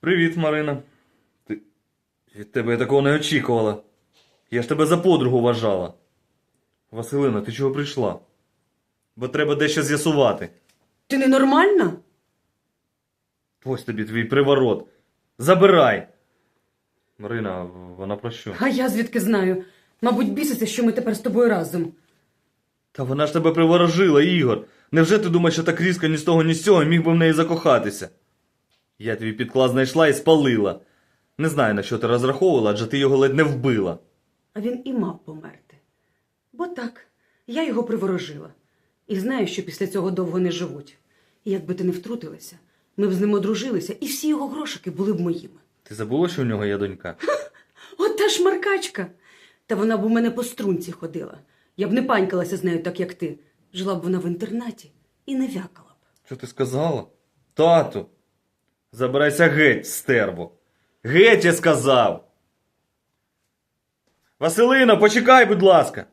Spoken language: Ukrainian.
Привіт, Марина. Ти... Від тебе я такого не очікувала. Я ж тебе за подругу вважала. Василина, ти чого прийшла? Бо треба дещо з'ясувати. Ти ненормальна? Ось тобі твій приворот. Забирай. Марина, вона про що? А я звідки знаю? Мабуть, біситься, що ми тепер з тобою разом. Та вона ж тебе приворожила, Ігор. Невже ти думаєш, що так різко ні з того, ні з цього міг би в неї закохатися? Я твій підклад знайшла і спалила. Не знаю, на що ти розраховувала, адже ти його ледь не вбила. А він і мав померти. Бо так, я його приворожила. І знаю, що після цього довго не живуть. І якби ти не втрутилася, ми б з ним одружилися, і всі його грошики були б моїми. Ти забула, що у нього є донька? От та ж маркачка. Та вона б у мене по струнці ходила. Я б не панькалася з нею так, як ти. Жила б вона в інтернаті і не вякала б. Що ти сказала? Тату, забирайся геть, стерво. Геть, я сказав. Василино, почекай, будь ласка.